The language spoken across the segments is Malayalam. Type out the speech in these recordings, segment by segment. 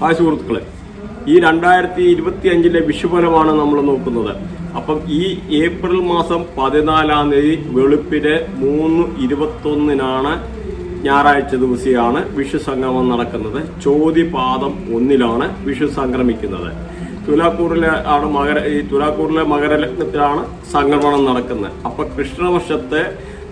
ഹായ് സുഹൃത്തുക്കളെ. ഈ രണ്ടായിരത്തി ഇരുപത്തി അഞ്ചിലെ വിഷുഫലമാണ് നമ്മൾ നോക്കുന്നത്. അപ്പം ഈ ഏപ്രിൽ മാസം പതിനാലാം തീയതി വെളുപ്പിന് മൂന്ന് ഇരുപത്തൊന്നിനാണ് ഞായറാഴ്ച ദിവസമാണ് വിഷു സംഗമം നടക്കുന്നത്. ചോതിപാദം ഒന്നിലാണ് വിഷു സംക്രമിക്കുന്നത്. തുലാക്കൂറിലെ ആണ് മകര ഈ തുലാക്കൂറിലെ മകരലഗ്നത്തിലാണ് സംക്രമണം നടക്കുന്നത്. അപ്പൊ കൃഷ്ണവർഷത്തെ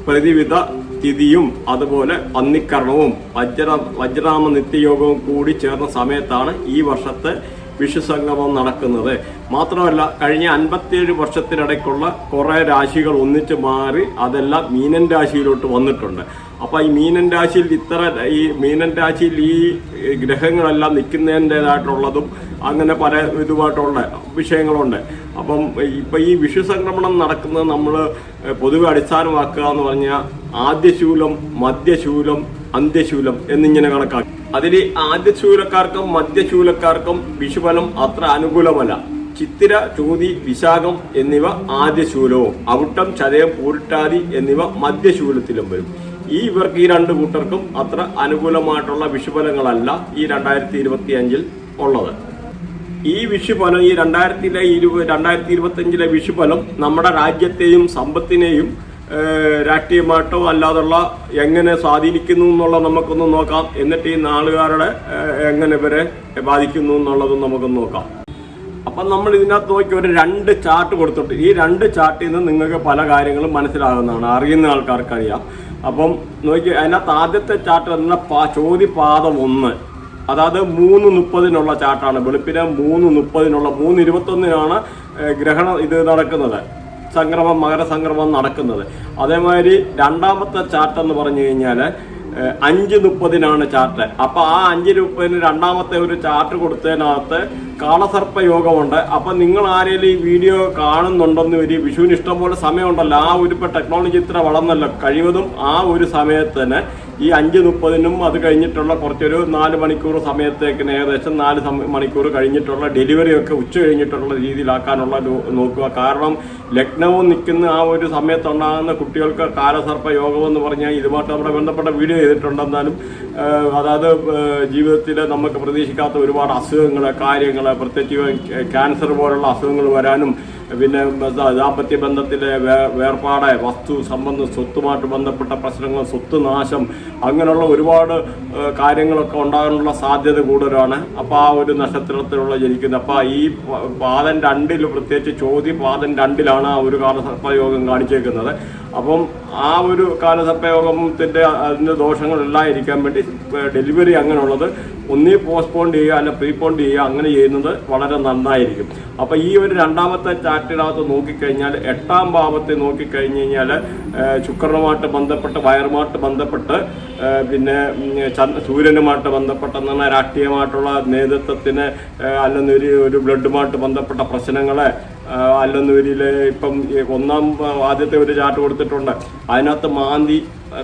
പ്രതിവിധ തിഥിയും അതുപോലെ പന്നിക്കർണവും വജ്ര വജ്രാമ നിത്യയോഗവും കൂടി ചേർന്ന സമയത്താണ് ഈ വർഷത്തെ വിഷുസംഗമം നടക്കുന്നത്. മാത്രമല്ല കഴിഞ്ഞ അൻപത്തിയേഴ് വർഷത്തിനിടയ്ക്കുള്ള കുറേ രാശികൾ ഒന്നിച്ച് മാറി അതെല്ലാം മീനൻ രാശിയിലോട്ട് വന്നിട്ടുണ്ട്. അപ്പോൾ ഈ മീനൻ രാശിയിൽ ഇത്ര ഈ മീനൻ രാശിയിൽ ഈ ഗ്രഹങ്ങളെല്ലാം നിൽക്കുന്നതിന്റെതായിട്ടുള്ളതും അങ്ങനെ പല ഇതുമായിട്ടുള്ള വിഷയങ്ങളുണ്ട്. അപ്പം ഇപ്പം ഈ വിഷു സംക്രമണം നടക്കുന്നത് നമ്മൾ പൊതുവെ അടിസ്ഥാനമാക്കുക എന്ന് പറഞ്ഞാൽ ആദ്യശൂലം മധ്യശൂലം അന്ത്യശൂലം എന്നിങ്ങനെ കണക്കാക്കി. അതിൽ ആദ്യശൂലക്കാർക്കും മധ്യശൂലക്കാർക്കും വിഷുഫലം അത്ര അനുകൂലമല്ല. ചിത്തിര ചോതി വിശാഖം എന്നിവ ആദ്യശൂലവും അവിട്ടം ചതയം പൂരിട്ടാതി എന്നിവ മധ്യശൂലത്തിലും വരും. ഈ ഇവർക്ക് ഈ രണ്ട് കൂട്ടർക്കും അത്ര അനുകൂലമായിട്ടുള്ള വിഷുഫലങ്ങളല്ല ഈ രണ്ടായിരത്തി ഇരുപത്തി അഞ്ചിൽ ഉള്ളത്. ഈ വിഷുഫലം ഈ രണ്ടായിരത്തിലെ ഇരുപത് രണ്ടായിരത്തി ഇരുപത്തി അഞ്ചിലെ വിഷുഫലം നമ്മുടെ രാജ്യത്തെയും സമ്പത്തിനെയും രാഷ്ട്രീയമായിട്ടോ അല്ലാതുള്ള എങ്ങനെ സ്വാധീനിക്കുന്നു എന്നുള്ളത് നമുക്കൊന്ന് നോക്കാം. എന്നിട്ട് ഈ നാളുകാരുടെ എങ്ങനെ ഇവരെ ബാധിക്കുന്നു എന്നുള്ളതും നമുക്കൊന്ന് നോക്കാം. അപ്പം നമ്മൾ ഇതിനകത്ത് നോക്കി ഒരു രണ്ട് ചാർട്ട് കൊടുത്തിട്ട് ഈ രണ്ട് ചാർട്ടിൽ നിന്ന് നിങ്ങൾക്ക് പല കാര്യങ്ങളും മനസ്സിലാകുന്നതാണ്. അറിയുന്ന ആൾക്കാർക്ക് അറിയാം അപ്പം നോക്കി അതിനകത്ത് ആദ്യത്തെ ചാർട്ട് എന്ന പാ- ചോദ്യ ഒന്ന്. അതായത് മൂന്ന് മുപ്പതിനുള്ള ചാർട്ടാണ്. വെളുപ്പിന് മൂന്ന് മുപ്പതിനുള്ള മൂന്ന് ഇരുപത്തൊന്നിനാണ് ഗ്രഹണം ഇത് നടക്കുന്നത്. സംക്രമം മകരസംക്രമം നടക്കുന്നത്. അതേമാതിരി രണ്ടാമത്തെ ചാർട്ട് എന്ന് പറഞ്ഞു കഴിഞ്ഞാൽ അഞ്ച് മുപ്പതിനാണ് ചാർട്ട്. അപ്പൊ ആ അഞ്ച് മുപ്പതിന് രണ്ടാമത്തെ ഒരു ചാർട്ട് കൊടുത്തതിനകത്ത് കാളസർപ്പ യോഗമുണ്ട്. അപ്പൊ നിങ്ങൾ ആരെങ്കിലും ഈ വീഡിയോ കാണുന്നുണ്ടെന്ന് ഒരു വിഷുവിന് ഇഷ്ടംപോലെ സമയമുണ്ടല്ലോ. ആ ഒരു ഇപ്പൊ ടെക്നോളജി ഇത്ര വളർന്നല്ലോ കഴിവതും ആ ഒരു സമയത്തിന് ഈ അഞ്ച് മുപ്പതിനും അത് കഴിഞ്ഞിട്ടുള്ള കുറച്ചൊരു നാല് മണിക്കൂർ സമയത്തേക്ക് ഏകദേശം നാല് മണിക്കൂർ കഴിഞ്ഞിട്ടുള്ള ഡെലിവറി ഒക്കെ ഉച്ച കഴിഞ്ഞിട്ടുള്ള രീതിയിലാക്കാനുള്ള നോക്കുക. കാരണം ലക്നവും നിൽക്കുന്ന ആ ഒരു സമയത്തുണ്ടാകുന്ന കുട്ടികൾക്ക് കാലസർപ്പ യോഗം എന്ന് പറഞ്ഞാൽ ഇതുമായിട്ട് നമ്മുടെ ബന്ധപ്പെട്ട വീഡിയോ ചെയ്തിട്ടുണ്ടെന്നാലും അതായത് ജീവിതത്തിൽ നമുക്ക് പ്രതീക്ഷിക്കാത്ത ഒരുപാട് അസുഖങ്ങൾ കാര്യങ്ങൾ പ്രത്യേകിച്ച് ക്യാൻസർ പോലുള്ള അസുഖങ്ങൾ വരാനും പിന്നെ ദാമ്പത്യ ബന്ധത്തിലെ വേർപാട് വസ്തു സംബന്ധം സ്വത്തുമായിട്ട് ബന്ധപ്പെട്ട പ്രശ്നങ്ങൾ സ്വത്ത് നാശം അങ്ങനെയുള്ള ഒരുപാട് കാര്യങ്ങളൊക്കെ ഉണ്ടാകാനുള്ള സാധ്യത കൂടുതലാണ്. അപ്പോൾ ആ ഒരു നക്ഷത്രത്തിലുള്ള ജനിക്കുന്നത്. അപ്പോൾ ഈ പാദം രണ്ടിൽ പ്രത്യേകിച്ച് ചോദ്യ പാദം രണ്ടിലാണ് ആ ഒരു കാലസർപ്പയോഗം കാണിച്ചേക്കുന്നത്. അപ്പം ആ ഒരു കാലസർപ്പയോഗത്തിന്റെ അതിന്റെ ദോഷങ്ങളെല്ലാം ഇരിക്കാൻ വേണ്ടി ഡെലിവറി അങ്ങനെയുള്ളത് ഒന്നീ പോസ്റ്റ്പോൺ ചെയ്യുക അല്ല പ്രീപോൺ ചെയ്യുക അങ്ങനെ ചെയ്യുന്നത് വളരെ നന്നായിരിക്കും. അപ്പോൾ ഈ ഒരു രണ്ടാമത്തെ ചാർട്ടിനകത്ത് നോക്കിക്കഴിഞ്ഞാൽ എട്ടാം ഭാവത്തെ നോക്കിക്കഴിഞ്ഞ് കഴിഞ്ഞാൽ ശുക്രനുമായിട്ട് ബന്ധപ്പെട്ട് വയറുമായിട്ട് ബന്ധപ്പെട്ട് പിന്നെ സൂര്യനുമായിട്ട് ബന്ധപ്പെട്ട ബന്ധപ്പെട്ടെന്നാണ് രാഷ്ട്രീയമായിട്ടുള്ള നേതൃത്വത്തിന് അല്ലെങ്കിൽ അല്ലെന്നൊരു ഒരു ബ്ലഡുമായിട്ട് ബന്ധപ്പെട്ട പ്രശ്നങ്ങളെ ആ, അല്ലെന്നൊരിൽ ഇപ്പം ഒന്നാം ആദ്യത്തെ ഒരു ചാർട്ട് കൊടുത്തിട്ടുണ്ട്. അതിനകത്ത് മാന്തി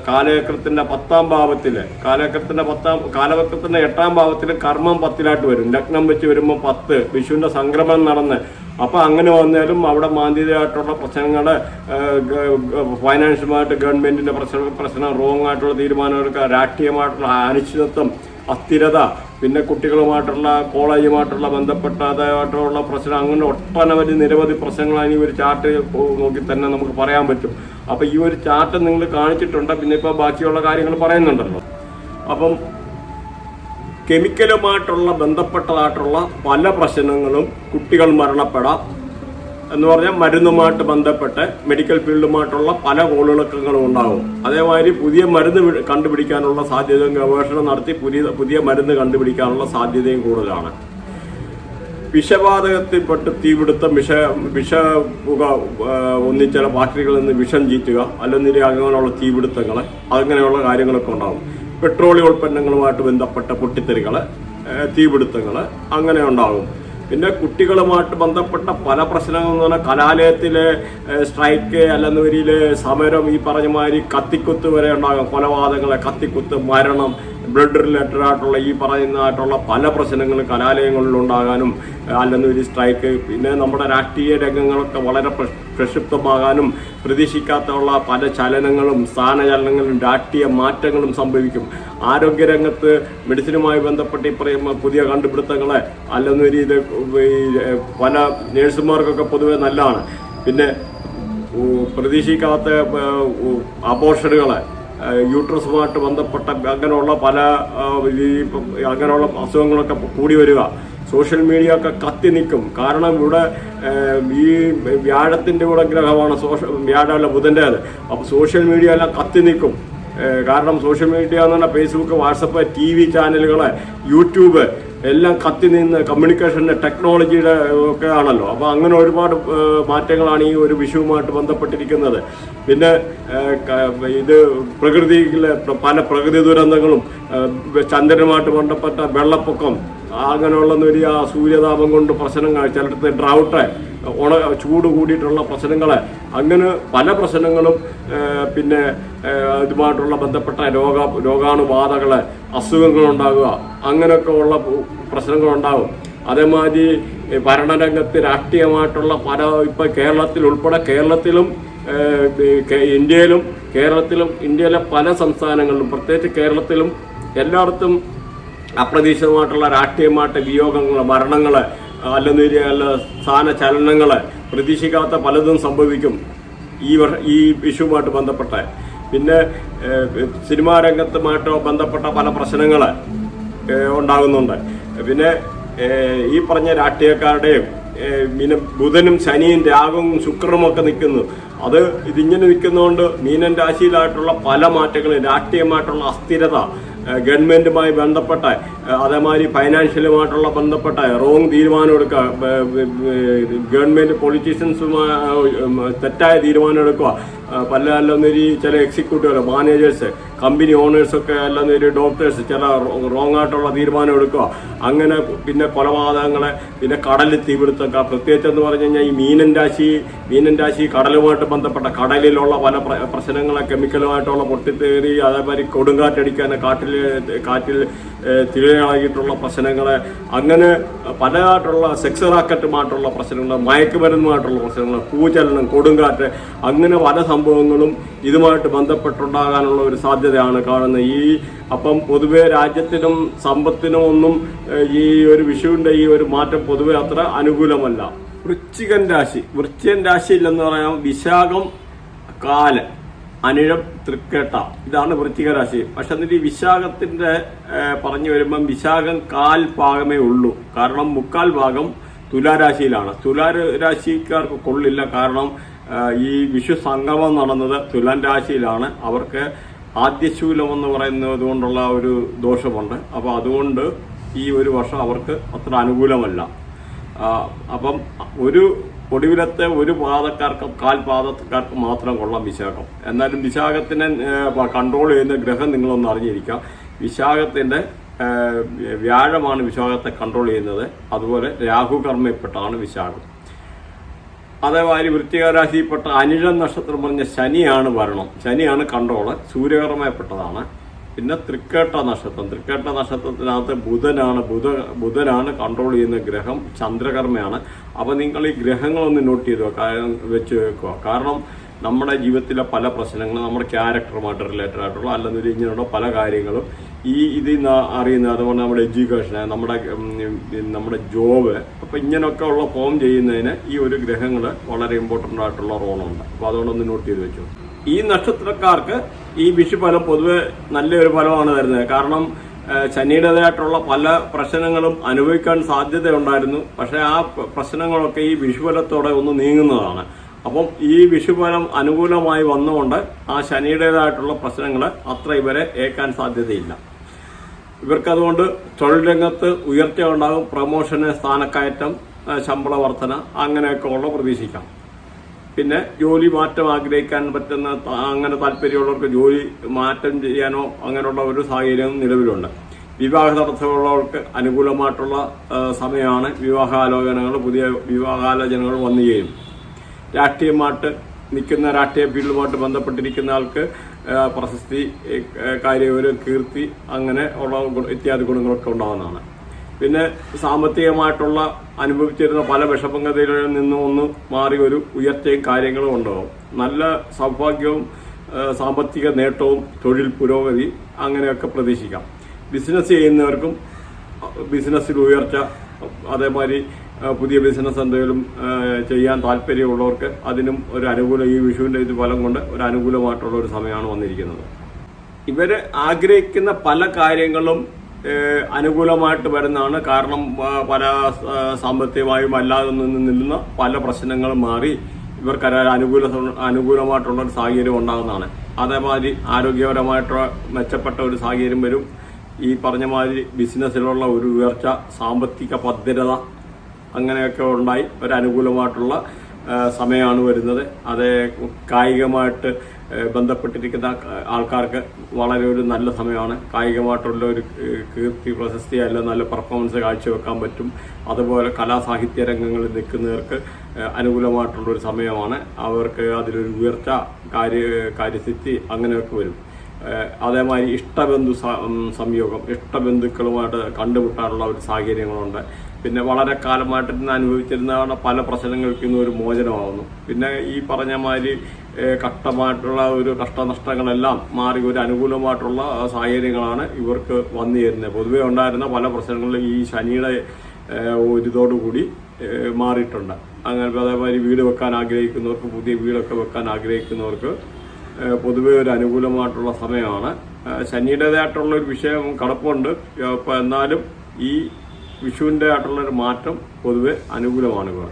കാലചക്രത്തിന്റെ പത്താം ഭാവത്തിൽ കാലചക്രത്തിന്റെ പത്താം കാലചക്രത്തിന്റെ എട്ടാം ഭാവത്തിൽ കർമ്മം പത്തിലായിട്ട് വരും. ലഗ്നം വെച്ച് വരുമ്പോൾ പത്ത് വിഷുവിന്റെ സംക്രമണം നടന്ന്. അപ്പൊ അങ്ങനെ വന്നാലും അവിടെ മാന്തിയതായിട്ടുള്ള പ്രശ്നങ്ങൾ ഫൈനാൻഷ്യലുമായിട്ട് ഗവൺമെന്റിന്റെ പ്രശ്നം പ്രശ്നം റോങ് ആയിട്ടുള്ള തീരുമാനങ്ങൾക്ക് രാഷ്ട്രീയമായിട്ടുള്ള അനിശ്ചിതത്വം അസ്ഥിരത പിന്നെ കുട്ടികളുമായിട്ടുള്ള കോളേജുമായിട്ടുള്ള ബന്ധപ്പെട്ട അതായിട്ടുള്ള പ്രശ്നം അങ്ങനെ ഒട്ടനവധി നിരവധി പ്രശ്നങ്ങളാണ് ഈ ഒരു ചാർട്ട് നോക്കി തന്നെ നമുക്ക് പറയാൻ പറ്റും. അപ്പോൾ ഈ ഒരു ചാർട്ട് നിങ്ങൾ കാണിച്ചിട്ടുണ്ട് പിന്നെ ഇപ്പോൾ ബാക്കിയുള്ള കാര്യങ്ങൾ പറയുന്നുണ്ടല്ലോ. അപ്പം കെമിക്കലുമായിട്ടുള്ള ബന്ധപ്പെട്ടതായിട്ടുള്ള പല പ്രശ്നങ്ങളും കുട്ടികൾ മരണപ്പെടാം. എന്ന് പറഞ്ഞാൽ മരുന്നുമായിട്ട് ബന്ധപ്പെട്ട് മെഡിക്കൽ ഫീൽഡുമായിട്ടുള്ള പല കോളിളക്കങ്ങളും ഉണ്ടാകും അതേമാതിരി പുതിയ മരുന്ന് കണ്ടുപിടിക്കാനുള്ള സാധ്യതയും ഗവേഷണം നടത്തി പുതിയ പുതിയ മരുന്ന് കണ്ടുപിടിക്കാനുള്ള സാധ്യതയും കൂടുതലാണ്. വിഷവാതകത്തിൽപ്പെട്ട് തീപിടുത്തം വിഷ വിഷ പുക ഒന്നിച്ചില ഫാക്ടറികളിൽ നിന്ന് വിഷം ചീറ്റുക അല്ലെങ്കിൽ അങ്ങനെയുള്ള തീപിടുത്തങ്ങൾ അങ്ങനെയുള്ള കാര്യങ്ങളൊക്കെ ഉണ്ടാകും പെട്രോളിയം ഉൽപ്പന്നങ്ങളുമായിട്ട് ബന്ധപ്പെട്ട പൊട്ടിത്തെറികൾ തീപിടുത്തങ്ങൾ അങ്ങനെ ഉണ്ടാകും. പിന്നെ കുട്ടികളുമായിട്ട് ബന്ധപ്പെട്ട പല പ്രശ്നങ്ങൾ എന്ന് പറഞ്ഞാൽ കലാലയത്തിലെ സ്ട്രൈക്ക് അല്ലെന്നവരിൽ സമരം ഈ പറഞ്ഞ മാതിരി കത്തിക്കുത്ത് വരെ ഉണ്ടാകും. കൊലപാതകങ്ങളെ കത്തിക്കുത്ത് മരണം ബ്ലഡ് റിലേറ്റഡ് ആയിട്ടുള്ള ഈ പറയുന്നതായിട്ടുള്ള പല പ്രശ്നങ്ങളും കലാലയങ്ങളിൽ ഉണ്ടാകാനും അല്ലെന്നൊരു സ്ട്രൈക്ക് പിന്നെ നമ്മുടെ രാഷ്ട്രീയ രംഗങ്ങളൊക്കെ വളരെ പ്രക്ഷ- പ്രക്ഷുബ്ധമാകാനും പ്രതീക്ഷിക്കാത്തുള്ള പല ചലനങ്ങളും സ്ഥാനചലനങ്ങളും രാഷ്ട്രീയ മാറ്റങ്ങളും സംഭവിക്കും. ആരോഗ്യരംഗത്ത് മെഡിസിനുമായി ബന്ധപ്പെട്ട് ഈ പറയുന്ന പുതിയ കണ്ടുപിടുത്തങ്ങളെ അല്ലെന്നൊരു ഇത് പല നേഴ്സുമാർക്കൊക്കെ പൊതുവെ നല്ലതാണ്. പിന്നെ പ്രതീക്ഷിക്കാത്ത അബോഷനുകളെ യൂട്രസുമായിട്ട് ബന്ധപ്പെട്ട അങ്ങനെയുള്ള പല ഈ അങ്ങനെയുള്ള അസുഖങ്ങളൊക്കെ കൂടി വരിക. സോഷ്യൽ മീഡിയ ഒക്കെ കത്തി നിൽക്കും. കാരണം ഇവിടെ ഈ വ്യാഴത്തിന്റെ കൂടെ ഗ്രഹമാണ് സോഷ്യൽ വ്യാഴമല്ല ബുധന്റെ അത്. അപ്പോൾ സോഷ്യൽ മീഡിയ എല്ലാം കത്തി നിൽക്കും. കാരണം സോഷ്യൽ മീഡിയ എന്ന് പറഞ്ഞാൽ ഫേസ്ബുക്ക് വാട്സപ്പ് ടി വി ചാനലുകൾ യൂട്യൂബ് എല്ലാം കത്തി നിന്ന് കമ്മ്യൂണിക്കേഷന്റെ ടെക്നോളജിയുടെ ഒക്കെ ആണല്ലോ. അപ്പോൾ അങ്ങനെ ഒരുപാട് മാറ്റങ്ങളാണ് ഈ ഒരു വിഷുവുമായിട്ട് ബന്ധപ്പെട്ടിരിക്കുന്നത്. പിന്നെ ഇത് പ്രകൃതിയിലെ പല പ്രകൃതി ദുരന്തങ്ങളും ചന്ദ്രനുമായിട്ട് ബന്ധപ്പെട്ട വെള്ളപ്പൊക്കം അങ്ങനെയുള്ള ഒരു ആ സൂര്യതാപം കൊണ്ട് പ്രശ്നങ്ങൾ ചിലടത്ത് ഡ്രൗട്ട് ഉണ ചൂട് കൂടിയിട്ടുള്ള പ്രശ്നങ്ങൾ അങ്ങനെ പല പ്രശ്നങ്ങളും പിന്നെ ഇതുമായിട്ടുള്ള ബന്ധപ്പെട്ട രോഗ രോഗാണുബാധകൾ അസുഖങ്ങൾ ഉണ്ടാകുക അങ്ങനെയൊക്കെ ഉള്ള പ്രശ്നങ്ങൾ ഉണ്ടാകും അതേമാതിരി ഭരണരംഗത്ത് രാഷ്ട്രീയമായിട്ടുള്ള പല ഇപ്പം കേരളത്തിൽ ഉൾപ്പെടെ കേരളത്തിലും ഇന്ത്യയിലും കേരളത്തിലും ഇന്ത്യയിലെ പല സംസ്ഥാനങ്ങളിലും പ്രത്യേകിച്ച് കേരളത്തിലും എല്ലായിടത്തും അപ്രതീക്ഷിതമായിട്ടുള്ള രാഷ്ട്രീയമായിട്ട് വിയോഗങ്ങൾ മരണങ്ങൾ അല്ലെന്നൊരു അല്ല സ്ഥാനചലനങ്ങൾ പ്രതീക്ഷിക്കാത്ത പലതും സംഭവിക്കും ഈ വർഷ ഈ വിഷുവുമായിട്ട് ബന്ധപ്പെട്ട. പിന്നെ സിനിമാ രംഗത്തുമായിട്ടോ ബന്ധപ്പെട്ട പല പ്രശ്നങ്ങൾ ഉണ്ടാകുന്നുണ്ട്. പിന്നെ ഈ പറഞ്ഞ രാഷ്ട്രീയക്കാരുടെയും മീന ബുധനും ശനിയും രാഗവും ശുക്രനും ഒക്കെ നിൽക്കുന്നു. അത് ഇതിങ്ങനെ നിൽക്കുന്നതുകൊണ്ട് മീനൻ രാശിയിലായിട്ടുള്ള പല മാറ്റങ്ങളും രാഷ്ട്രീയമായിട്ടുള്ള അസ്ഥിരത ഗവൺമെന്റുമായി ബന്ധപ്പെട്ട അതേമാതിരി ഫൈനാൻഷ്യലുമായിട്ടുള്ള ബന്ധപ്പെട്ട റോങ് തീരുമാനം എടുക്കുക ഗവൺമെന്റ് പൊളിറ്റീഷ്യൻസുമായി തെറ്റായ തീരുമാനം എടുക്കുക. പല അല്ലെന്നൊരു ചില എക്സിക്യൂട്ടീവ് മാനേജേഴ്സ് കമ്പനി ഓണേഴ്സ് ഒക്കെ അല്ലെന്നൊരു ഡോക്ടേഴ്സ് ചില റോങ് ആയിട്ടുള്ള തീരുമാനം എടുക്കുക. അങ്ങനെ പിന്നെ കൊലപാതകങ്ങളെ പിന്നെ കടലിൽ തീപിടുത്തക്ക. പ്രത്യേകിച്ച് എന്ന് പറഞ്ഞു കഴിഞ്ഞാൽ ഈ മീനൻ രാശി മീനൻ രാശി കടലുമായിട്ട് ബന്ധപ്പെട്ട കടലിലുള്ള പല പ്ര- പ്രശ്നങ്ങളെ കെമിക്കലുമായിട്ടുള്ള പൊട്ടിത്തേറി അതേമാതിരി കൊടുങ്കാറ്റടിക്കാൻ കാട്ടിൽ കാറ്റിൽ ഏഹ്, തിരയിളകിയിട്ടുള്ള പ്രശ്നങ്ങളെ അങ്ങനെ പലതായിട്ടുള്ള സെക്സ് റാക്കറ്റുമായിട്ടുള്ള പ്രശ്നങ്ങൾ മയക്കുമരുന്നുമായിട്ടുള്ള പ്രശ്നങ്ങൾ ഭൂചലനം കൊടുങ്കാറ്റ് അങ്ങനെ പല സംഭവങ്ങളും ഇതുമായിട്ട് ബന്ധപ്പെട്ടുണ്ടാകാനുള്ള ഒരു സാധ്യതയാണ് കാണുന്നത്. ഈ അപ്പം പൊതുവേ രാജ്യത്തിനും സമ്പത്തിനും ഒന്നും ഈ ഒരു വിഷുവിന്റെ ഈ ഒരു മാറ്റം പൊതുവെ അത്ര അനുകൂലമല്ല. വൃശ്ചികൻ രാശി വൃശ്ചികൻ രാശിയില്ലെന്ന് പറയാം വിശാഖം കാൽ. അനിഴം തൃക്കേട്ട. ഇതാണ് വൃശ്ചിക രാശി. പക്ഷെ എന്നിട്ട് ഈ വിശാഖത്തിന്റെ പറഞ്ഞു വരുമ്പം വിശാഖം കാൽ ഭാഗമേ ഉള്ളൂ. കാരണം മുക്കാൽ ഭാഗം തുലാരാശിയിലാണ്. തുലാരാശിക്കാർക്ക് കൊള്ളില്ല. കാരണം ഈ വിഷു സംഗമം നടന്നത് തുലാൻ രാശിയിലാണ് അവർക്ക് ആദ്യശൂലം എന്ന് പറയുന്നത് കൊണ്ടുള്ള ഒരു ദോഷമുണ്ട്. അപ്പോൾ അതുകൊണ്ട് ഈ ഒരു വർഷം അവർക്ക് അത്ര അനുകൂലമല്ല. അപ്പം ഒരു ഒടുവിലത്തെ ഒരു പാദക്കാർക്ക് കാൽ പാദക്കാർക്ക് മാത്രം കൊള്ളാം വിശാഖം. എന്നാലും വിശാഖത്തിനെ കൺട്രോൾ ചെയ്യുന്ന ഗ്രഹം നിങ്ങളൊന്ന് അറിഞ്ഞിരിക്കാം വിശാഖത്തിന്റെ വ്യാഴമാണ് വിശാഖത്തെ കൺട്രോൾ ചെയ്യുന്നത്. അതുപോലെ രാഹു കർമ്മയിൽപ്പെട്ടാണ് വിശാഖം. അതേമാതിരി വൃത്തിക രാശിയിൽപ്പെട്ട അനിഴം നക്ഷത്രം പറഞ്ഞ ശനിയാണ് വരണം ശനിയാണ് കൺട്രോൾ സൂര്യകർമ്മയപ്പെട്ടതാണ് പിന്നെ തൃക്കേട്ട നക്ഷത്രം. തൃക്കേട്ട നക്ഷത്രത്തിനകത്ത് ബുധനാണ് ബുധ ബുധനാണ് കൺട്രോൾ ചെയ്യുന്ന ഗ്രഹം ചന്ദ്രകർമ്മയാണ്. അപ്പോൾ നിങ്ങൾ ഈ ഗ്രഹങ്ങളൊന്ന് നോട്ട് ചെയ്ത്? വെച്ച് വെക്കുക കാരണം നമ്മുടെ ജീവിതത്തിലെ പല പ്രശ്നങ്ങളും നമ്മുടെ ക്യാരക്ടറുമായിട്ട് റിലേറ്റഡ് ആയിട്ടുള്ള അല്ലെങ്കിൽ ഇങ്ങനെയുള്ള പല കാര്യങ്ങളും ഈ ഇതിൽ നിന്ന് അറിയുന്നത് അതുപോലെ നമ്മുടെ എഡ്യൂക്കേഷൻ നമ്മുടെ നമ്മുടെ ജോബ് അപ്പം ഇങ്ങനെയൊക്കെ ഉള്ള ഫോം ചെയ്യുന്നതിന് ഈ ഒരു ഗ്രഹങ്ങൾ വളരെ ഇമ്പോർട്ടന്റ് ആയിട്ടുള്ള റോളുണ്ട് അപ്പോൾ അതുകൊണ്ടൊന്ന് നോട്ട് ചെയ്ത് വെച്ചു? ഈ നക്ഷത്രക്കാർക്ക് ഈ വിഷുഫലം പൊതുവെ നല്ലൊരു ഫലമാണ് തരുന്നത്. കാരണം ശനിയുടേതായിട്ടുള്ള പല പ്രശ്നങ്ങളും അനുഭവിക്കാൻ സാധ്യതയുണ്ടായിരുന്നു. പക്ഷേ ആ പ്രശ്നങ്ങളൊക്കെ ഈ വിഷുഫലത്തോടെ ഒന്ന് നീങ്ങുന്നതാണ്. അപ്പം ഈ വിഷുഫലം അനുകൂലമായി വന്നുകൊണ്ട് ആ ശനിയുടേതായിട്ടുള്ള പ്രശ്നങ്ങൾ അത്ര ഇവരെ ഏക്കാൻ സാധ്യതയില്ല. ഇവർക്കതുകൊണ്ട് തൊഴിൽ രംഗത്ത് ഉയർച്ച ഉണ്ടാകും പ്രമോഷന് സ്ഥാനക്കയറ്റം ശമ്പള വർധന അങ്ങനെയൊക്കെ ഉള്ള പ്രതീക്ഷിക്കാം. പിന്നെ ജോലി മാറ്റം ആഗ്രഹിക്കാൻ പറ്റുന്ന അങ്ങനെ താല്പര്യമുള്ളവർക്ക് ജോലി മാറ്റം ചെയ്യാനോ അങ്ങനെയുള്ള ഒരു സാഹചര്യം നിലവിലുണ്ട്. വിവാഹ തടസ്സമുള്ളവർക്ക് അനുകൂലമായിട്ടുള്ള സമയമാണ് വിവാഹാലോചനകൾ പുതിയ വിവാഹാലോചനകൾ വന്നു ചെയ്യും രാഷ്ട്രീയമായിട്ട് നിൽക്കുന്ന രാഷ്ട്രീയ ഫീൽഡുമായിട്ട് ബന്ധപ്പെട്ടിരിക്കുന്ന ആൾക്ക് പ്രശസ്തി ഏ, ഒരു കീർത്തി അങ്ങനെ ഉള്ള ഇത്യാദി ഗുണങ്ങളൊക്കെ ഉണ്ടാകുന്നതാണ്. പിന്നെ സാമ്പത്തികമായിട്ടുള്ള അനുഭവിച്ചിരുന്ന പല വിഷപങ്കതയിൽ നിന്നും ഒന്ന് മാറി ഒരു ഉയർച്ചയും കാര്യങ്ങളും ഉണ്ടാവും നല്ല സൗഭാഗ്യവും സാമ്പത്തിക നേട്ടവും തൊഴിൽ പുരോഗതി അങ്ങനെയൊക്കെ പ്രതീക്ഷിക്കാം. ബിസിനസ് ചെയ്യുന്നവർക്കും ബിസിനസ്സിൽ ഉയർച്ച അതേമാതിരി പുതിയ ബിസിനസ് എന്തെങ്കിലും ചെയ്യാൻ താല്പര്യമുള്ളവർക്ക് അതിനും ഒരു അനുകൂല ഈ വിഷുവിന്റെ ഇത് ഫലം കൊണ്ട് ഒരു അനുകൂലമായിട്ടുള്ള ഒരു സമയമാണ് വന്നിരിക്കുന്നത്. ഇവർ ആഗ്രഹിക്കുന്ന പല കാര്യങ്ങളും അനുകൂലമായിട്ട് വരുന്നതാണ്. കാരണം പല സാമ്പത്തികമായും അല്ലാതെ നിന്ന് നിന്ന പല പ്രശ്നങ്ങളും മാറി ഇവർക്ക് അനുകൂല അനുകൂലമായിട്ടുള്ള ഒരു സാഹചര്യം ഉണ്ടാകുന്നതാണ്. അതേമാതിരി ആരോഗ്യപരമായിട്ടുള്ള മെച്ചപ്പെട്ട ഒരു സാഹചര്യം വരും. ഈ പറഞ്ഞ മാതിരി ബിസിനസ്സിലുള്ള ഒരു ഉയർച്ച സാമ്പത്തിക ഭദ്രത അങ്ങനെയൊക്കെ ഉണ്ടായി. ഒരു അനുകൂലമായിട്ടുള്ള സമയമാണ് വരുന്നത്. അത് കായികമായിട്ട് ബന്ധപ്പെട്ടിരിക്കുന്ന ആൾക്കാർക്ക് വളരെ ഒരു നല്ല സമയമാണ്. കായികമായിട്ടുള്ള ഒരു കീർത്തി പ്രശസ്തി അല്ല നല്ല പെർഫോമൻസ് കാഴ്ചവെക്കാൻ പറ്റും. അതുപോലെ കലാസാഹിത്യ രംഗങ്ങളിൽ നിൽക്കുന്നവർക്ക് അനുകൂലമായിട്ടുള്ള ഒരു സമയമാണ്. അവർക്ക് അതിലൊരു ഉയർച്ച കാര്യ കാര്യസിദ്ധി അങ്ങനെയൊക്കെ വരും. അതേമാതിരി ഇഷ്ടബന്ധു സംയോഗം ഇഷ്ടബന്ധുക്കളുമായിട്ട് കണ്ടുമുട്ടാനുള്ള ഒരു സാഹചര്യങ്ങളുണ്ട്. പിന്നെ വളരെ കാലമായിട്ട് ഇന്ന് അനുഭവിച്ചിരുന്ന പല പ്രശ്നങ്ങൾക്ക് ഇന്ന് ഒരു മോചനമാവുന്നു. പിന്നെ ഈ പറഞ്ഞ മാതിരി കഷ്ടമായിട്ടുള്ള ഒരു കഷ്ടനഷ്ടങ്ങളെല്ലാം മാറി ഒരു അനുകൂലമായിട്ടുള്ള സാഹചര്യങ്ങളാണ് ഇവർക്ക് വന്നു ചേരുന്നത് പൊതുവെ ഉണ്ടായിരുന്ന പല പ്രശ്നങ്ങളിലും ഈ ശനിയുടെ ഒരിതോടുകൂടി മാറിയിട്ടുണ്ട്. അങ്ങനെ അതേമാതിരി വീട് വെക്കാൻ ആഗ്രഹിക്കുന്നവർക്ക് പുതിയ വീടൊക്കെ വെക്കാൻ ആഗ്രഹിക്കുന്നവർക്ക് പൊതുവേ ഒരു അനുകൂലമായിട്ടുള്ള സമയമാണ്. ശനിയുടേതായിട്ടുള്ള ഒരു വിഷയം കടപ്പുണ്ട് അപ്പം എന്നാലും ഈ വിഷുവിന്റെ ആയിട്ടുള്ള ഒരു മാറ്റം പൊതുവെ അനുകൂലമാണ് ഇവർ.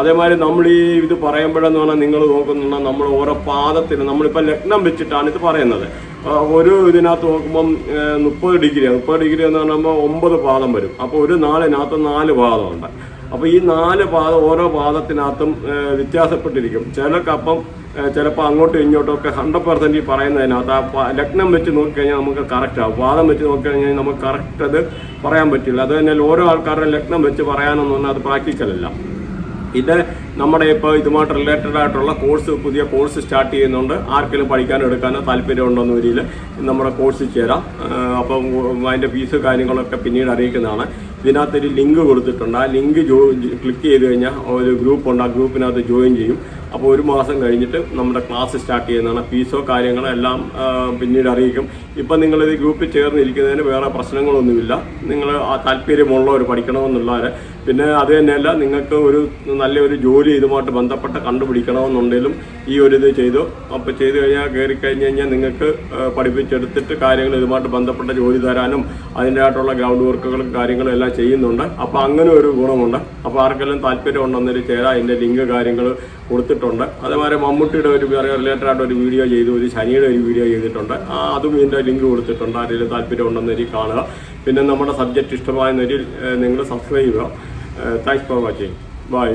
അതേമാതിരി നമ്മൾ ഈ ഇത് പറയുമ്പോഴെന്ന് പറഞ്ഞാൽ നിങ്ങൾ നോക്കുന്ന നമ്മൾ ഓരോ പാദത്തിന് നമ്മളിപ്പോൾ ലഗ്നം വെച്ചിട്ടാണ് ഇത് പറയുന്നത്. ഒരു ഇതിനകത്ത് നോക്കുമ്പം മുപ്പത് ഡിഗ്രിയാണ്. മുപ്പത് ഡിഗ്രി എന്ന് പറയുമ്പോൾ ഒമ്പത് പാദം വരും. അപ്പോൾ ഒരു നാളിനകത്ത് നാല് പാദമുണ്ട് അപ്പോൾ ഈ നാല് പാദ ഓരോ പാദത്തിനകത്തും വ്യത്യാസപ്പെട്ടിരിക്കും. ചിലക്കപ്പം ചിലപ്പോൾ അങ്ങോട്ടും ഇങ്ങോട്ടും ഒക്കെ ഹൺഡ്രഡ് പെർസെന്റ് ഈ പറയുന്നതിനകത്ത് ആ ലഗ്നം വെച്ച് നോക്കിക്കഴിഞ്ഞാൽ നമുക്ക് കറക്റ്റ് ആവും. പാദം വെച്ച് നോക്കിക്കഴിഞ്ഞാൽ നമുക്ക് കറക്റ്റ് അത് പറയാൻ പറ്റില്ല. അത് തന്നെ ഓരോ ആൾക്കാരുടെ ലഗ്നം വെച്ച് പറയാനെന്ന് പറഞ്ഞാൽ അത് പ്രാക്ടിക്കലല്ല ഇത് നമ്മുടെ ഇപ്പോൾ ഇതുമായിട്ട് റിലേറ്റഡ് ആയിട്ടുള്ള കോഴ്സ് പുതിയ കോഴ്സ് സ്റ്റാർട്ട് ചെയ്യുന്നുണ്ട്. ആർക്കെങ്കിലും പഠിക്കാനോ എടുക്കാനോ താല്പര്യമുണ്ടെന്ന രീതിയിൽ നമ്മുടെ കോഴ്സ് ചേരാം. അപ്പം അതിന്റെ ഫീസ് കാര്യങ്ങളൊക്കെ പിന്നീട് അറിയിക്കുന്നതാണ്. ഇതിനകത്തൊരു ലിങ്ക് കൊടുത്തിട്ടുണ്ട്. ആ ലിങ്ക് ജോ ക്ലിക്ക് ചെയ്ത് കഴിഞ്ഞാൽ ഒരു ഗ്രൂപ്പ് ഉണ്ട്. ആ ഗ്രൂപ്പിനകത്ത് ജോയിൻ ചെയ്യും. അപ്പോൾ ഒരു മാസം കഴിഞ്ഞിട്ട് നമ്മുടെ ക്ലാസ് സ്റ്റാർട്ട് ചെയ്യുന്നതാണ്. ഫീസോ കാര്യങ്ങളോ എല്ലാം പിന്നീട് അറിയിക്കും. ഇപ്പം നിങ്ങളിത് ഗ്രൂപ്പിൽ ചേർന്നിരിക്കുന്നതിന് വേറെ പ്രശ്നങ്ങളൊന്നുമില്ല. നിങ്ങൾ ആ താല്പര്യമുള്ളവർ പഠിക്കണമെന്നുള്ളവർ പിന്നെ അത് തന്നെയല്ല നിങ്ങൾക്ക് ഒരു നല്ലൊരു ജോലി ഇതുമായിട്ട് ബന്ധപ്പെട്ട് കണ്ടുപിടിക്കണമെന്നുണ്ടെങ്കിലും ഈ ഒരു ഇത് ചെയ്തു. അപ്പോൾ ചെയ്തു കഴിഞ്ഞാൽ കയറി കഴിഞ്ഞ് കഴിഞ്ഞാൽ നിങ്ങൾക്ക് പഠിപ്പിച്ചെടുത്തിട്ട് കാര്യങ്ങൾ ഇതുമായിട്ട് ബന്ധപ്പെട്ട ജോലി തരാനും അതിന്റെ ആയിട്ടുള്ള ഗ്രൗണ്ട് വർക്കുകളും കാര്യങ്ങളും എല്ലാം ചെയ്യുന്നുണ്ട്. അപ്പോൾ അങ്ങനെ ഒരു ഗുണമുണ്ട്. അപ്പോൾ ആർക്കെല്ലാം താല്പര്യം ഉണ്ടെന്നൊരു ചേരാ അതിന്റെ ലിങ്ക് കാര്യങ്ങൾ കൊടുത്തിട്ടുണ്ട്. അതേമാതിരി മമ്മൂട്ടിയുടെ ഒരു റിലേറ്റഡ് ആയിട്ട് ഒരു വീഡിയോ ചെയ്തു ഒരു ശനിയുടെ ഒരു വീഡിയോ ചെയ്തിട്ടുണ്ട്. ആ അതും ഇതിന്റെ ലിങ്ക് കൊടുത്തിട്ടുണ്ട്. ആരെങ്കിലും താല്പര്യം ഉണ്ടെന്നൊരു കാണുക. പിന്നെ നമ്മുടെ സബ്ജക്റ്റ് ഇഷ്ടമായെന്നൊരു നിങ്ങൾ സബ്സ്ക്രൈബ് ചെയ്യുക. Thanks for watching. ബൈ.